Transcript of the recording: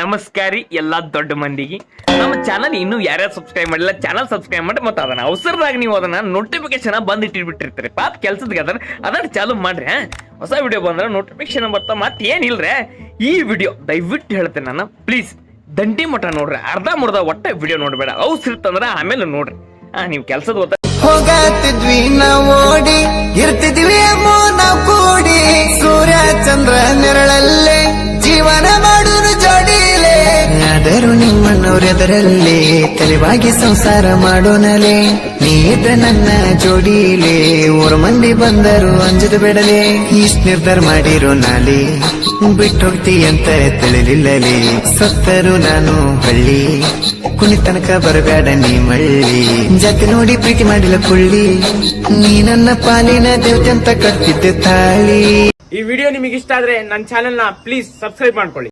ನಮಸ್ಕಾರಿ, ಎಲ್ಲ ದೊಡ್ಡ ಮಂದಿಗೆ. ನಮ್ಮ ಚಾನಲ್ ಇನ್ನೂ ಯಾರ್ಯಾರು ಸಬ್ಸ್ಕ್ರೈಬ್ ಮಾಡಿಲ್ಲ ಚಾನಲ್ ಸಬ್ಸ್ಕ್ರೈಬ್ ಮಾಡಿ ಮತ್ತೆ ಅದನ್ನ ಅವಸರದಾಗ ನೀವು ಅದನ್ನ ನೋಟಿಫಿಕೇಶನ್ ಬಂದು ಇಟ್ಟಿರ್ಬಿಟ್ಟಿರ್ತೀರಿ ಪಾಪ ಕೆಲ್ಸದ ಅದನ್ನ ಅದನ್ನ ಚಾಲು ಮಾಡ್ರಿ? ಹೊಸ ವಿಡಿಯೋ ಬಂದ್ರೆ ನೋಟಿಫಿಕೇಶನ್ ಬರ್ತಾ ಮತ್ತೆ ಏನಿಲ್ರಿ? ಈ ವಿಡಿಯೋ ದಯವಿಟ್ಟು ಹೇಳ್ತೇನೆ ನಾನು ಪ್ಲೀಸ್ ದಂಡಿ ಮಠ ನೋಡ್ರಿ, ಅರ್ಧ ಮುರ್ಧ ಒಟ್ಟ ವಿಡಿಯೋ ನೋಡಬೇಡ. ಅವಸರ ಇತ್ತಂದ್ರೆ ಆಮೇಲೆ ನೋಡ್ರಿ. ಹಾ, ನೀವು ಕೆಲ್ಸದ ಗೊತ್ತ ಆದರೂ ನಿಮ್ಮನ್ನವರೆದರಲ್ಲಿ ತಲೆವಾಗಿ ಸಂಸಾರ ಮಾಡೋನಲೆ ನೀತ ನನ್ನ ಜೋಡಿಲೆ ಊರ ಮಂದಿ ಬಂದರು ಅಂಜದ ಬಿಡಲೆ. ಇಷ್ಟ ನಿರ್ಧಾರ ಮಾಡಿರೋ ನಾಲಿ ಬಿಟ್ಟು ಹೋಗ್ತಿ ಅಂತ ತಿಳಿಲಿಲ್ಲಲಿ. ಸತ್ತರು ನಾನು ಹಳ್ಳಿ ಕುಣಿ ತನಕ ಬರಬೇಡ ನೀ ಮಳ್ಳಿ. ಜಾತಿ ನೋಡಿ ಪ್ರೀತಿ ಮಾಡಿಲ್ಲ ಕುಳ್ಳಿ, ನೀ ನನ್ನ ಪಾಲಿನ ದೇವತೆ ಅಂತ ಕಟ್ತಿದ್ದೆ ತಾಳಿ. ಈ ವಿಡಿಯೋ ನಿಮಗೆ ಇಷ್ಟ ಆದ್ರೆ ನನ್ನ ಚಾನೆಲ್ನ ಪ್ಲೀಸ್ ಸಬ್ಸ್ಕ್ರೈಬ್ ಮಾಡ್ಕೊಳ್ಳಿ.